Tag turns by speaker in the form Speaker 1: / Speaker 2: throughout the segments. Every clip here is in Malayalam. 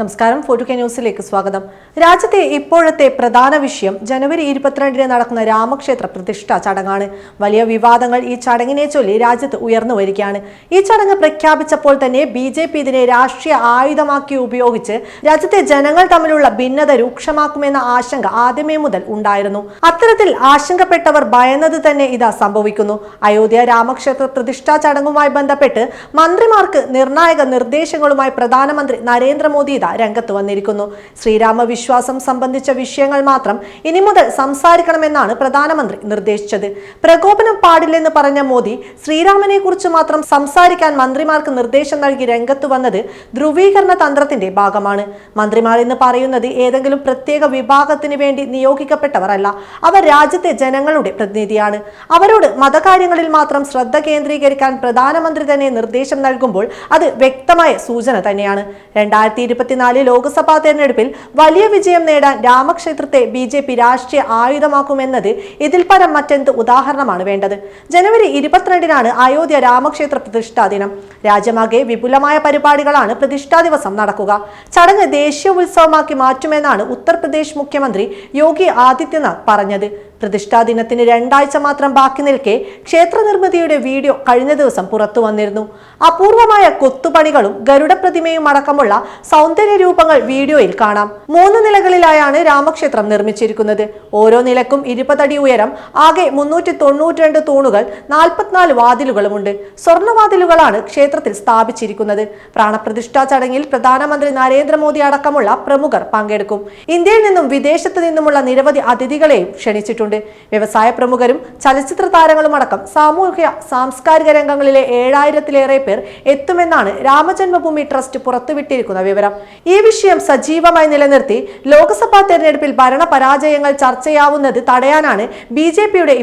Speaker 1: നമസ്കാരം. ഫോർട്ടു കെ ന്യൂസിലേക്ക് സ്വാഗതം. രാജ്യത്തെ ഇപ്പോഴത്തെ പ്രധാന വിഷയം ജനുവരി ഇരുപത്തിരണ്ടിന് നടക്കുന്ന രാമക്ഷേത്ര പ്രതിഷ്ഠ ചടങ്ങാണ്. വലിയ വിവാദങ്ങൾ ഈ ചടങ്ങിനെ ചൊല്ലി രാജ്യത്ത് ഉയർന്നു വരികയാണ്. ഈ ചടങ്ങ് പ്രഖ്യാപിച്ചപ്പോൾ തന്നെ ബി ജെ പി ഇതിനെ രാഷ്ട്രീയ ആയുധമാക്കി ഉപയോഗിച്ച് രാജ്യത്തെ ജനങ്ങൾ തമ്മിലുള്ള ഭിന്നത രൂക്ഷമാക്കുമെന്ന ആശങ്ക ആദ്യമേ മുതൽ ഉണ്ടായിരുന്നു. അത്തരത്തിൽ ആശങ്കപ്പെട്ടവർ ഭയന്നത് തന്നെ ഇതാ സംഭവിക്കുന്നു. അയോധ്യ രാമക്ഷേത്ര പ്രതിഷ്ഠാ ചടങ്ങുമായി ബന്ധപ്പെട്ട് മന്ത്രിമാർക്ക് നിർണായക നിർദ്ദേശങ്ങളുമായി പ്രധാനമന്ത്രി നരേന്ദ്രമോദി ഇതാ രംഗത്ത് വന്നിരിക്കുന്നു. ശ്രീരാമവിശ്വാസം സംബന്ധിച്ച വിഷയങ്ങൾ മാത്രം ഇനി മുതൽ സംസാരിക്കണമെന്നാണ് പ്രധാനമന്ത്രി നിർദ്ദേശിച്ചത്. പ്രകോപനം പാടില്ലെന്ന് പറഞ്ഞ മോദി ശ്രീരാമനെ കുറിച്ച് മാത്രം സംസാരിക്കാൻ മന്ത്രിമാർക്ക് നിർദ്ദേശം നൽകി രംഗത്ത് വന്നത് ധ്രുവീകരണ തന്ത്രത്തിന്റെ ഭാഗമാണ്. മന്ത്രിമാർ എന്ന് പറയുന്നത് ഏതെങ്കിലും പ്രത്യേക വിഭാഗത്തിന് വേണ്ടി നിയോഗിക്കപ്പെട്ടവരല്ല. അവർ രാജ്യത്തെ ജനങ്ങളുടെ പ്രതിനിധിയാണ്. അവരോട് മതകാര്യങ്ങളിൽ മാത്രം ശ്രദ്ധ കേന്ദ്രീകരിക്കാൻ പ്രധാനമന്ത്രി തന്നെ നിർദ്ദേശം നൽകുമ്പോൾ അത് വ്യക്തമായ സൂചന തന്നെയാണ്. രണ്ടായിരത്തി ഇരുപത്തിനാല് ലോക്സഭാ തെരഞ്ഞെടുപ്പിൽ വലിയ വിജയം നേടാൻ രാമക്ഷേത്രത്തെ ബി ജെ പി രാഷ്ട്രീയ ആയുധമാക്കുമെന്നത് ഇതിൽ പരം മറ്റെന്ത് ഉദാഹരണമാണ് വേണ്ടത്? ജനുവരി ഇരുപത്തിരണ്ടിനാണ് അയോധ്യ രാമക്ഷേത്ര പ്രതിഷ്ഠാ ദിനം. രാജ്യമാകെ വിപുലമായ പരിപാടികളാണ് പ്രതിഷ്ഠാ ദിവസം നടക്കുക. ചടങ്ങ് ദേശീയ ഉത്സവമാക്കി മാറ്റുമെന്നാണ് ഉത്തർപ്രദേശ് മുഖ്യമന്ത്രി യോഗി ആദിത്യനാഥ് പറഞ്ഞത്. പ്രതിഷ്ഠാ ദിനത്തിന് രണ്ടാഴ്ച മാത്രം ബാക്കി നിൽക്കെ ക്ഷേത്ര നിർമ്മിതിയുടെ വീഡിയോ കഴിഞ്ഞ ദിവസം പുറത്തു വന്നിരുന്നു. അപൂർവമായ കൊത്തുപണികളും ഗരുഡ പ്രതിമയും അടക്കമുള്ള സൗന്ദര്യ രൂപങ്ങൾ വീഡിയോയിൽ കാണാം. മൂന്ന് നിലകളിലായാണ് രാമക്ഷേത്രം നിർമ്മിച്ചിരിക്കുന്നത്. ഓരോ നിലക്കും ഇരുപതടി ഉയരം ആകെ മുന്നൂറ്റി തൊണ്ണൂറ്റിരണ്ട് തൂണുകൾ നാൽപ്പത്തിനാല് വാതിലുകളുമുണ്ട്. സ്വർണവാതിലുകളാണ് ക്ഷേത്രത്തിൽ സ്ഥാപിച്ചിരിക്കുന്നത്. പ്രാണപ്രതിഷ്ഠാ ചടങ്ങിൽ പ്രധാനമന്ത്രി നരേന്ദ്രമോദി അടക്കമുള്ള പ്രമുഖർ പങ്കെടുക്കും. ഇന്ത്യയിൽ നിന്നും വിദേശത്ത് നിന്നുമുള്ള നിരവധി അതിഥികളെയും ക്ഷണിച്ചിട്ടുണ്ട്. വ്യവസായ പ്രമുഖരും ചലച്ചിത്ര താരങ്ങളും അടക്കം സാമൂഹിക സാംസ്കാരിക രംഗങ്ങളിലെ ഏഴായിരത്തിലേറെ പേർ എത്തുമെന്നാണ് രാമജന്മഭൂമി ട്രസ്റ്റ് പുറത്തുവിട്ടിരിക്കുന്ന വിവരം. ഈ വിഷയം സജീവമായി നിലനിർത്തി ലോക്സഭാ തെരഞ്ഞെടുപ്പിൽ ഭരണ പരാജയങ്ങൾ ചർച്ചയാവുന്നത് തടയാനാണ് ബി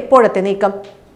Speaker 1: ഇപ്പോഴത്തെ നീക്കം.